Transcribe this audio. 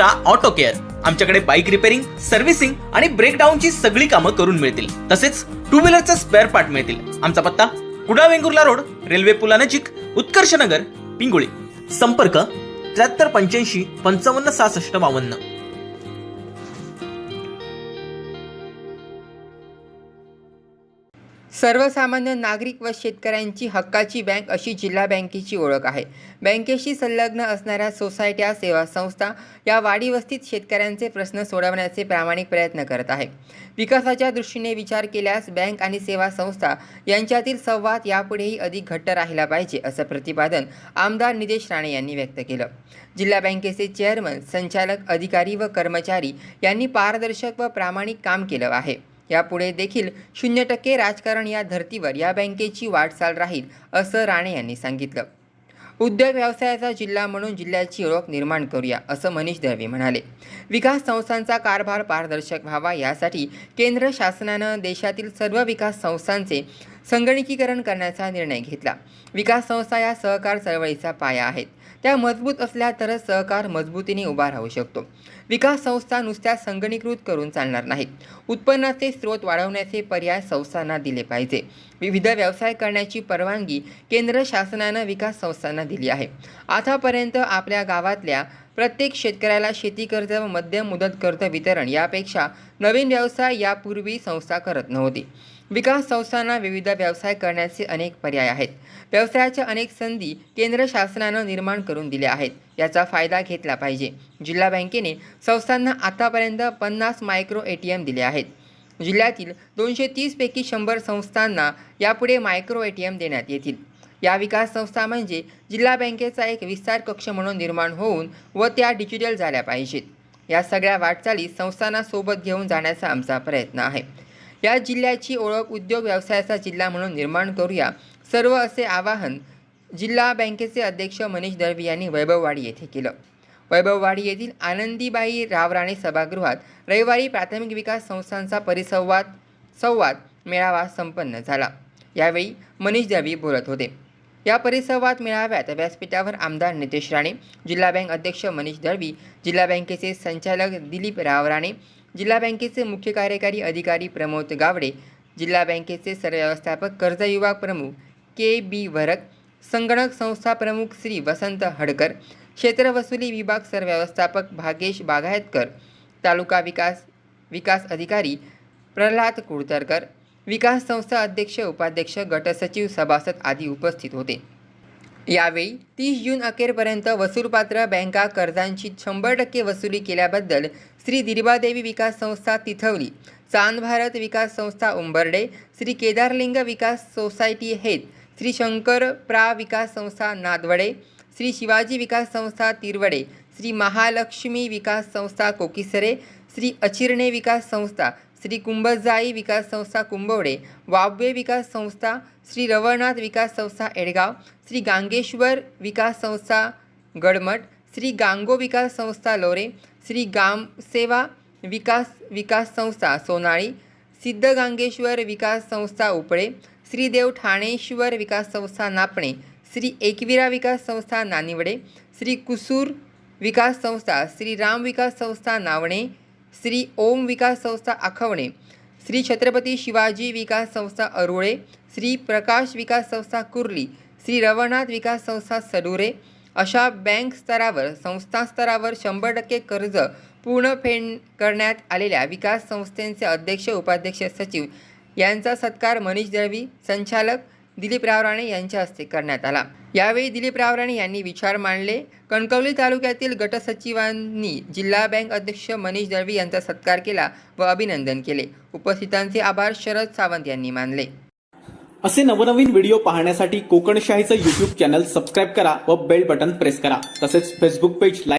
दुसरा auto care आमच्याकडे bike repairing servicing आणि ब्रेकडाऊनची सगळी कामं करून मिळतील. तसेच टू व्हीलरचा स्पेअर पार्ट मिळतील. आमचा पत्ता कुडा वेंगुर्ला रोड रेल्वे पुलानजीक उत्कर्ष नगर पिंगुळी. संपर्क त्र्याहत्तर पंच्याऐंशी पंचावन्न सहासष्ट बावन्न. सर्वसामान्य नागरिक व शेतकऱ्यांची हक्काची बँक अशी जिल्हा बँकेची ओळख आहे. बँकेशी संलग्न असणाऱ्या सोसायट्या सेवा संस्था या वाडीवस्तीत शेतकऱ्यांचे प्रश्न सोडवण्याचे प्रामाणिक प्रयत्न करत आहे. विकासाच्या दृष्टीने विचार केल्यास बँक आणि सेवा संस्था यांच्यातील संवाद यापुढेही अधिक घट्ट राहिला पाहिजे असं प्रतिपादन आमदार निदेश राणे यांनी व्यक्त केलं. जिल्हा बँकेचे चेअरमन संचालक अधिकारी व कर्मचारी यांनी पारदर्शक व प्रामाणिक काम केलं आहे. यापुढे देखील शून्य टक्के राजकारण या धर्तीवर या बँकेची वाटचाल राहील असं राणे यांनी सांगितलं. उद्योग व्यवसायाचा जिल्हा म्हणून जिल्ह्याची ओळख निर्माण करूया असं मनीष दळवी म्हणाले. विकास संस्थांचा कारभार पारदर्शक व्हावा यासाठी केंद्र शासनानं देशातील सर्व विकास संस्थांचे संगणकीकरण करण्याचा निर्णय घेतला. विकास संस्था या सहकार चळवळीचा पाया आहेत. त्या मजबूत असल्या तरच सहकार मजबूतीने उभा राहू शकतो. विकास संस्था नुसत्या संगणीकृत करून चालणार नाहीत. उत्पन्नाचे स्रोत वाढवण्याचे पर्याय संस्थांना दिले पाहिजे. विविध व्यवसाय करण्याची परवानगी केंद्र शासनानं विकास संस्थांना दिली आहे. आतापर्यंत आपल्या गावातल्या प्रत्येक शेतकऱ्याला शेती कर्ज व मध्यम मुदत कर्ज वितरण यापेक्षा नवीन व्यवसाय यापूर्वी संस्था करत नव्हती. विकास संस्थांना विविध व्यवसाय करण्याचे अनेक पर्याय आहेत. व्यवसायाच्या अनेक संधी केंद्र शासनानं निर्माण करून दिल्या आहेत. याचा फायदा घेतला पाहिजे. जिल्हा बँकेने संस्थांना आतापर्यंत पन्नास मायक्रो ए टी एम दिले आहेत. जिल्ह्यातील दोनशे तीसपैकी शंभर संस्थांना यापुढे मायक्रो ए टी एम देण्यात येतील. या विकास संस्था म्हणजे जिल्हा बँकेचा एक विस्तार कक्ष म्हणून निर्माण होऊन व त्या डिजिटल झाल्या पाहिजेत. या सगळ्या वाटचाली संस्थांना सोबत घेऊन जाण्याचा आमचा प्रयत्न आहे. या जिल्ह्याची ओळख उद्योग व्यवसायाचा जिल्हा म्हणून निर्माण करूया. सर्व असे आवाहन जिल्हा बँकेचे अध्यक्ष मनीष दळवी यांनी वैभववाडी येथे केलं. वैभववाडी येथील आनंदीबाई रावराणे सभागृहात रविवारी प्राथमिक विकास संस्थांचा परिसंवाद संवाद मेळावा संपन्न झाला. यावेळी मनीष दळवी बोलत होते. या परिसंवाद मेळाव्यात व्यासपीठावर आमदार नितेश राणे जिल्हा बँक अध्यक्ष मनीष दळवी जिल्हा बँकेचे संचालक दिलीप रावराणे जिल्हा बँकेचे मुख्य कार्यकारी अधिकारी प्रमोद गावडे जिल्हा बँकेचे सरव्यवस्थापक कर्ज विभाग प्रमुख के बी वरक संगणक संस्था प्रमुख श्री वसंत हडकर क्षेत्र वसुली विभाग सरव्यवस्थापक भागेश बागायतकर तालुका विकास विकास अधिकारी प्रल्हाद कुडतरकर विकास संस्था अध्यक्ष उपाध्यक्ष गटसचिव सभासद आदी उपस्थित होते. यावेळी तीस जून अखेरपर्यंत वसूलपात्र बँका कर्जांची शंभर टक्के वसुली केल्याबद्दल श्री दिर्बादेवी विकास संस्था तिथवली चांद भारत विकास संस्था उंबर्डे श्री केदारलिंग विकास सोसायटी हेत श्री शंकर प्रा विकास संस्था नादवडे श्री शिवाजी विकास संस्था तिरवडे श्री महालक्ष्मी विकास संस्था कोकिसरे श्री अचिरणे विकास संस्था श्री कुंभजाई विकास संस्था कुंभवडे वाव्य विकास संस्था श्री रवळनाथ विकास संस्था एडगाव श्री गांगेश्वर विकास संस्था गडमठ श्री गांगो विकास संस्था लोरे श्री गामसेवा विकास विकास संस्था सोनाळी सिद्ध गांगेश्वर विकास संस्था उपळे श्रीदेव ठाणेश्वर विकास संस्था नापणे श्री एकविरा विकास संस्था नानिवडे श्री कुसूर विकास संस्था श्री राम विकास संस्था नावणे श्री ओम विकास संस्था आखवणे श्री छत्रपती शिवाजी विकास संस्था अरुळे श्री प्रकाश विकास संस्था कुर्ली श्री रवनाथ विकास संस्था सडुरे अशा बँक स्तरावर संस्था स्तरावर शंभर टक्के कर्ज पूर्ण फेड करण्यात आलेल्या विकास संस्थेचे अध्यक्ष उपाध्यक्ष सचिव यांचा सत्कार मनीष दळवी संचालक दिलीप रावराणे यांच्या हस्ते करण्यात आला. यावेळी दिलीप रावराणे यांनी विचार मांडले. कणकवली तालुक्यातील गटसचिवांनी जिल्हा बँक अध्यक्ष मनीष दळवी यांचा सत्कार केला व अभिनंदन केले. उपस्थितांचे आभार शरद सावंत यांनी मानले. असे नवनवीन व्हिडिओ पाहण्यासाठी कोकणशाहीचं युट्यूब चॅनल सबस्क्राईब करा व बेल बटन प्रेस करा. तसेच फेसबुक पेज लाईक